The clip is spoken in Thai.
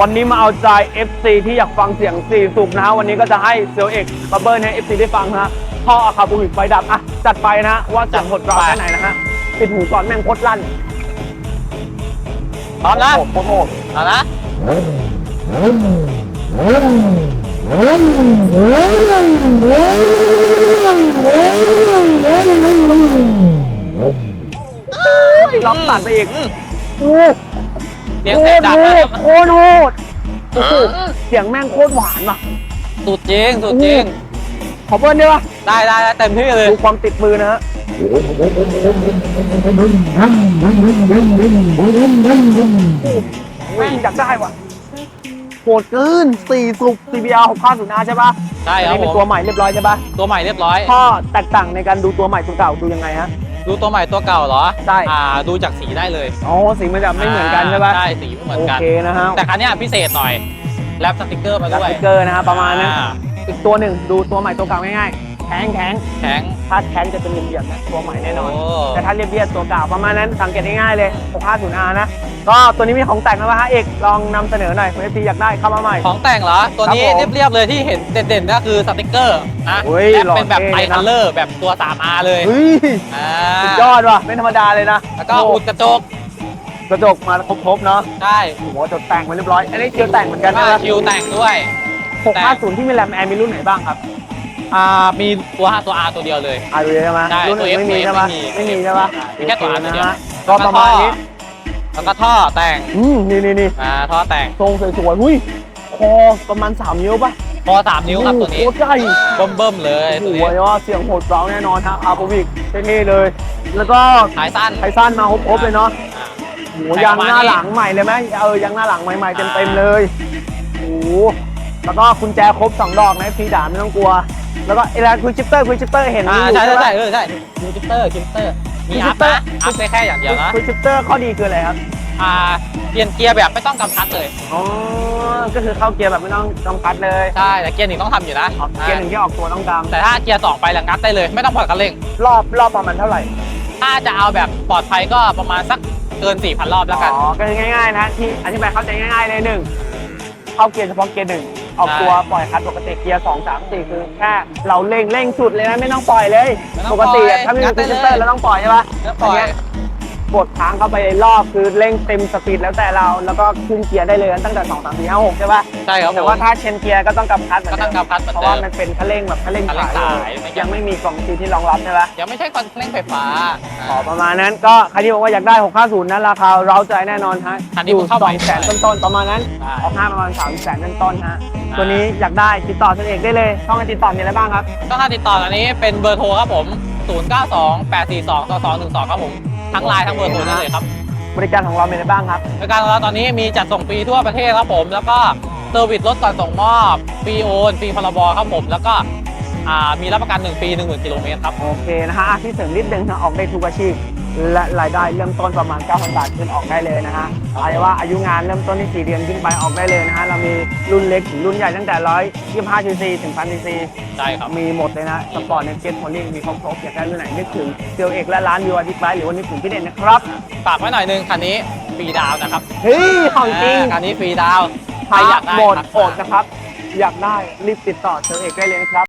วันนี้มาเอาใจ FC ที่อยากฟังเสียงสี่สูบนะฮะวันนี้ก็จะให้เซลเอกบับเบิลให้ FC ได้ฟังนะฮะท่ออาคาบูริกไฟดับอะจัดไปนะฮะว่าเสียงหดร้าวแค่ไหนนะฮะปิดหูก่อนแม่งโคตรลั่นพร้อมนะโโหโหเอานะล็อกตัดไปอีกอืมโอ้ เสียงเสียงดังโหนะโคตรโหดโอ้โหเสียงแม่งโคตรหวานว่ะสุดจริงสุดจริง ขอเบิ้ลได้ปะได้ได้ได้เต็มที่เลย ดูความติดมือนะฮะแม่งอยากได้ว่ะโหดเกินสี่สุก CBR 6 5 0 R ใช่ปะใช่อันครับนี้ผเป็นมตัวใหม่เรียบร้อยใช่ปะตัวใหม่เรียบร้อย ข้อแตกต่างในการดูตัวใหม่ตัวเก่าดูยังไงฮะ ดูตัวใหม่ตัวเก่าเหรอใช่ อ่าดูจากสีได้เลยอ๋อสีมันจะไม่เหมือนกันใช่ปะ ใช่สีไม่เหมือนกัน โอเคนะฮะแต่คันเนี้ยพิเศษหน่อยแรปสติกเกอร์มาแล้วด้วยสติ๊กเกอร์นะฮะประมาณนั้น อ่อีกตัวหนึ่งดูตัวใหม่ตัวเก่าง่ายๆ แข็งแข็งแข็งถ้าแข็งจะเป็นเหลี่ยมๆนะตัวใหม่แน่นอนโอ้แต่ถ้าเรียบเรียบตัวเก่าประมาณนั้นสังเกตง่ายๆเลย 650R นะ ก็ตัวนี้มีของแต่งแล้วป่ะฮะเอกลองนำเสนอหน่อยคุณเอฟซีอยากได้เข้ามาใหม่ ของแต่งเหรอ ตัวนี้ครับผมเรียบๆเลยที่เห็นเด่นๆก็คือสติกเกอร์นะเฮ้ยและหล่อเป็นแบบเท่ไทเลยนะคัลเลอร์แบบตัว 3R เลยเฮ้ยอ่าสุดยอดว่ะไม่ธรรมดาเลยนะ แล้วก็อุดกระจกกระจกมาครบๆเนาะใช่โอ้โหจดแต่งมาเรียบร้อย อันนี้คิวแต่งเหมือนกันก็นะคิวแต่งด้วย650ที่มีแรมแอร์มีรุ่นไหนบ้างครับ อ่ามีตัวตัว R ตัวเดียวเลยอ่าดูเลยใช่ไหมใช่รุ่นอื่นตัว F ไม่มีใช่ไหมไม่มีไม่มีใช่ปะมีแค่ตัว R ตัวเดียวนะฮะก็ประมาณนี้แล้วก็ท่อแต่งอืมนี่นี่นี่อ่าท่อแต่งทรงสวยๆหุ้ยคอประมาณ3นิ้วป่ะคอ3นิ้วครับตัวนี้โอ้โหโคตรใหญ่เบิ่มๆเลยโอ้ตัวโหนี้ว่าเสียงโหดร้าวแน่นอนฮะอาร์โควิกเท่ๆเลย แล้วก็สายสั้นไทซันมาครบๆเลยเนาะ อ่า โอ้โหแต่ยางประมาณหน้านี้หลังใหม่เลยไหมเออยางหน้าหลังใหม่ๆเต็มๆเลยโอ้โหแล้วก็กุญแจครบสองดอกนะพีด่าไม่ต้องกลัว แล้วก็เอลาคุยชิปเตอร์คุยชิปเตอร์เห็นอ่าอยู่ใช่ใช่ปะใช่เออใช่คิวจิปเตอร์คิวจิปเตอร์มีคิวจิอัปพเตอร์นะอัพได้แค่อย่างเดียวนะคุยชิปเตอร์ข้อดีคืออะไรครับอ่าเปลี่ยนเกียร์แบบไม่ต้องกำคัดเลยอ๋อก็คือเข้าเกียร์แบบไม่ต้องกำคัดเลยใช่แต่เกียร์หนึ่งต้องทำอยู่นะเกียร์หนึ่งที่ออกตัวต้องกแต่ถ้าเกียร์สองไปแล้วงัดได้เลย ไม่ต้องผ่อนคันเร่งำรอบรอบประมาณเท่าไหร่ ถ้าจะเอาแบบปลอดภัยก็ประมาณสักเกิน 4,000 รอบแล้วกันอ๋อก็คือง่ายๆนะที่อธิบายเข้าใจง่ายๆเลยหนึ่งเข้าเกียร์เฉพาะเกียร์หนึ่ง ออกใช่ตัวปล่อยคลัดปกติเกียร์สองสามสี่คือแค่เราเร่งเร่งสุดเลยนะไม่ต้องปล่อยเลย ไม่ต้ปองกติอะปล่อยถ้าไม่งัมีดได้ฟิลเตอร์เลยเราต้องปล่อยใช่ปะแล้วปล่อยนเนี้ กดค้างเข้าไปรอบคือเร่งเต็มสปีดแล้วแต่เราแล้วก็ขึ้นเกียร์ได้เลยตั้งแต่สองสามสี่ห้าหกใช่ปะใช่ครับแต่ว่าถ้าเชนเกียร์ก็ต้องกำคัดเหมือนก็เดิต้องมกำคัดเหมือนเพราะเดิว่ามมันเป็นคันเร่งแบบคันเร่งคันเร่งสายสายยังไม่มีกล่องซีที่รองรับใช่ปะยังไม่ใช่คันเร่งไฟฟ้าอ๋อประมาณนั้นก็ใครที่บอกว่าอยากได้ 650 นั้นราคาเราใจแน่นอนฮะคันนี้อยู่เข้าสไปองแสนต้นๆประมาณนั้นใช่ออกห้าประมาณ3แสนต้นๆฮะอ่าตัวนี้อยากได้ติดต่อตัวเอกได้เลยช่องการติดต่อมีอะไรบ้างครับก็ถ้าติดต่ออันนี้เป็นเบอร์โทรครับผม092 842 2212ครับผม ทั้งไลน์ทั้งเบอร์โทรได้เลยครับ บริการของเรามีอะไรบ้างครับ บริการของเราตอนนี้มีจัดส่งฟรีทั่วประเทศครับผม แล้วก็เซอร์วิสรถก่อนส่งมอบฟรีโอนฟรีพรบครับผม แล้วก็อ่ามีรับประกัน1ปี 10,000กิโลเมตรครับ โอเคนะฮะอะที่เสริมนิดนึงนะออกได้ทุกอาชีพ และรายได้เริ่มต้นประมาณ 9,000 บาทขึ้นออกได้เลยนะฮะอาจจะว่าอายุงานเริ่มต้นที่4เดือนขึ้นไปออกได้เลยนะฮะเรามีรุ่นเล็กถึงรุ่นใหญ่ตั้งแต่125 cc ถึง1,000 cc ใช่ครับมีหมดเลยนะสปอร์ตในเก็ตโพลิ่งมีครบๆอยากได้รุ่นไหนนึกถึงเซลเอกและร้านวิวอาทิตย์ไบหรือว่านึกถึงพี่เด่นนะครับฝากไว้หน่อยนึงคันนี้ฟรีดาวน์นะครับเฮ้ยของจริงอ่าคันนี้ฟรีดาวน์ใครถ้าอยากได้หมดครับอดนะครับ อยากได้รีบติดต่อเซลเอกได้เลยนะครับ